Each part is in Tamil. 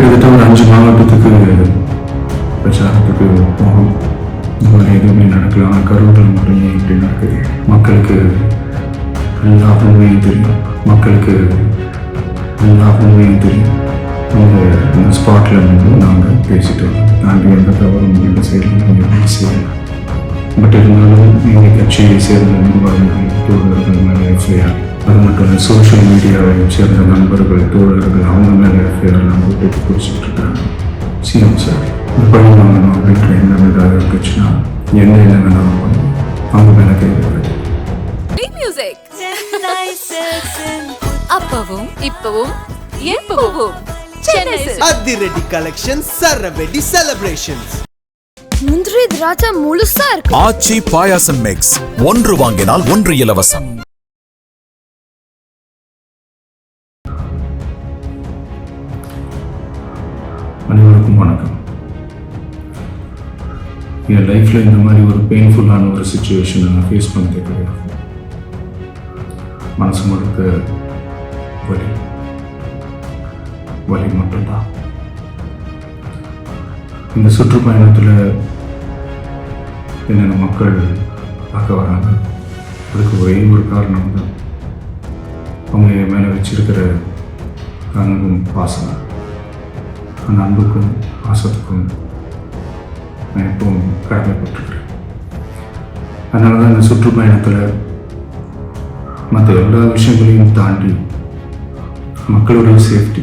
கிட்டத்தட்ட ஒரு அஞ்சு மாவட்டத்துக்கு பிரச்சாரத்துக்கு போகும். இந்த மாதிரி எதுவுமே நடக்கல. ஆனால் கரூரில் மட்டும் இப்படி நடக்குது. மக்களுக்கு எல்லா உண்மையும் தெரியும். மக்களுக்கு எல்லா உண்மையும் தெரியும். அந்த இந்த ஸ்பாட்டில் வந்து நாங்கள் பேசிட்டு வரோம். நாங்கள் எந்த தவறும் எந்த செயலும் எதுவும் செய்யலாம் பட் இருந்தாலும் எங்கள் கட்சியை சேர்ந்த நிர்வாகிகள் தோழர்கள் மேலே எஃப்ஐஆர் அது மட்டும் இல்லை சோஷியல் மீடியாவை சேர்ந்த நண்பர்கள் தோழர்கள் அவங்க மேலே எஃப்ஐஆர் நம்ம போட்டு பிடிச்சிட்டு இருக்காங்க. சிஎம் சார் பழி வாங்கணும் அப்படின்ற எண்ணம் ஏதாவது இருந்துச்சுன்னா என்ன என்ன வேணாலும் அவங்க மேலே கேட்கறது அப்பவும் இப்பவும் எப்பவும். அதிரடி கலெக்ஷன் சரவெடி செலிப்ரேஷன்ஸ் முந்திரி திராட்சை முழுசா இருக்கு. ஆச்சி பாயாசம் மிக்ஸ் ஒன்று வாங்கினால் ஒன்று இலவசம். அனைவருக்கும் வணக்கம். என் லைஃப்பில் இந்த மாதிரி ஒரு பெயின்ஃபுல்லான ஒரு சுச்சுவேஷனை நான் ஃபேஸ் பண்ணதே கிடையாது. மனசு முழுக்க வலி. வலி மட்டும்தான். இந்த சுற்றுப்பயணத்தில் என்னென்ன மக்கள் பார்க்க வராங்க? அதுக்கு ஒரே ஒரு காரணம் தான். அவங்க என் மேலே வச்சிருக்கிற அன்பும் பாசம் அந்த அன்புக்கும் பாசத்துக்கும் நான் எப்பவும் கடமைப்பட்டிருக்கிறேன். அதனால தான் இந்த சுற்றுப்பயணத்தில் மற்ற எல்லா விஷயங்களையும் தாண்டி மக்களுடைய சேஃப்டி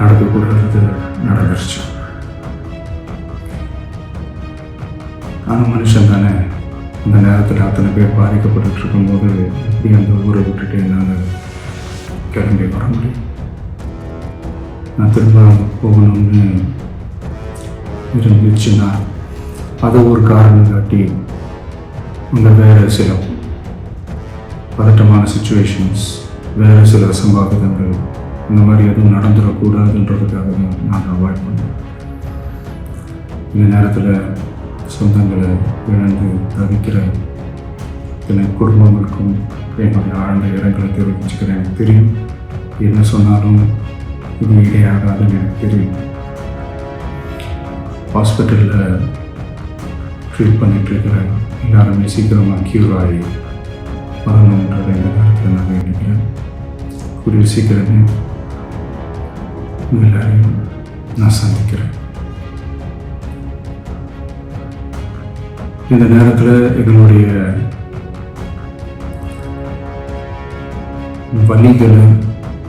நடக்க கூடாது நடந்துருச்சு. ஆனால் மனுஷன் தானே இந்த நேரத்தில் அத்தனை பேர் பாதிக்கப்பட்டு இருக்கும்போது எப்படி அந்த ஊரை விட்டுட்டு என்னால் கிளம்பி வர முடியும். நான் திரும்ப போகணும்னு இருந்துச்சுன்னா அதை ஒரு காரணம் காட்டி அங்கே வேறு சில பதட்டமான சுச்சுவேஷன்ஸ் வேறு சில அசம்பாவிதங்கள் இந்த மாதிரி எதுவும் நடந்துடக்கூடாதுன்றதுக்காக தான் நான் அவாய்ட் பண்ணோம் இந்த நேரத்தில் சொந்தங்களை இழந்து தவிக்கிற இத்தனை குடும்பங்களுக்கும் என்னுடைய ஆழ்ந்த இடங்களை தெரிவிச்சுக்கிறேன். எனக்கு தெரியும். என்ன சொன்னாலும் இது இடையாகாதுன்னு எனக்கு தெரியும். ஹாஸ்பிட்டலில் ட்ரீட் பண்ணிட்டு இருக்கிற எல்லாருமே சீக்கிரமாக க்யூர் ஆகி வரணுன்றதை இந்த நேரத்தில் நான் வேண்டிக்கிறேன் கூடிய சீக்கிரமே எல்லாரையும் நான் சந்திக்கிறேன். இந்த நேரத்தில் எங்களுடைய வழிகளை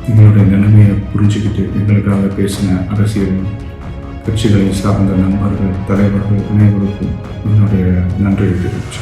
எங்களுடைய நிலைமையை புரிஞ்சுக்கிட்டு எங்களுக்காக பேசின அரசியல் கட்சிகளை சார்ந்த நண்பர்கள் தலைவர்கள் அனைவருக்கும் என்னுடைய நன்றியை தெரிவிச்சு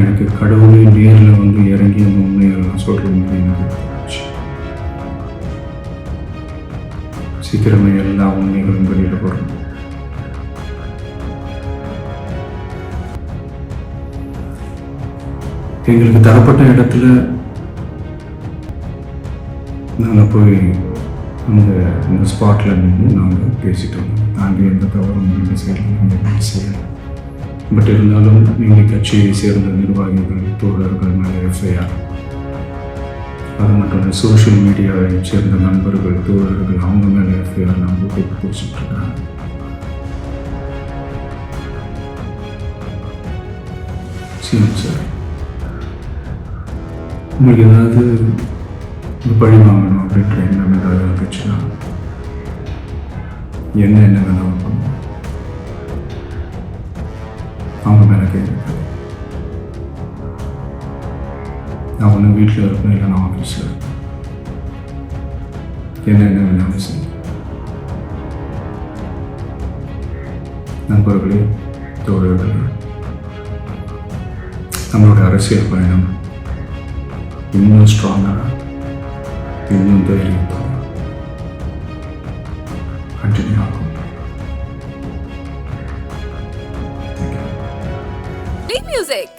எனக்கு கடவுளே நேரில் வந்து இறங்கி அந்த உண்மையெல்லாம் சொல்கிற மாதிரி எனக்கு சீக்கிரமே எல்லா உண்மைகளும் வெளியில் வரும். எங்களுக்கு தரப்பட்ட இடத்துல நாங்கள் போய் அந்த இந்த ஸ்பாட்டில் நின்று நாங்கள் பேசிட்டோம். தாண்டி எந்த தவறும் எந்த செயலும் நாங்கள் செய்யலை. பட் இருந்தாலும் எங்கள் கட்சியை சேர்ந்த நிர்வாகிகள் தோழர்கள் மேலே எஃப்ஐஆர் அது மட்டும் இல்லை சோஷியல் மீடியாவை சேர்ந்த நண்பர்கள் தோழர்கள் அவங்க மேலே எஃப்ஐஆர் நம்ம போட்டு பிடிச்சிட்டு இருக்காங்க. சரி சார். உங்களுக்கு ஏதாவது பழி வாங்கணும் அப்படின்ற எண்ணம் ஏதாவது இருந்துச்சுன்னா என்ன என்ன வேணும்? நான் ஒன்று வீட்டில் இருப்பேன் இல்லை நான் ஆஃபீஸில் இருப்பேன் என்ன என்ன வேணாலும் செய்யும் நண்பர்களே தோழர்களே நம்மளோட அரசியல் பயணம் இன்னும் ஸ்ட்ராங்காக இன்னும் தைரியத்தோட கண்டினியூ ஆகும். மியூசிக்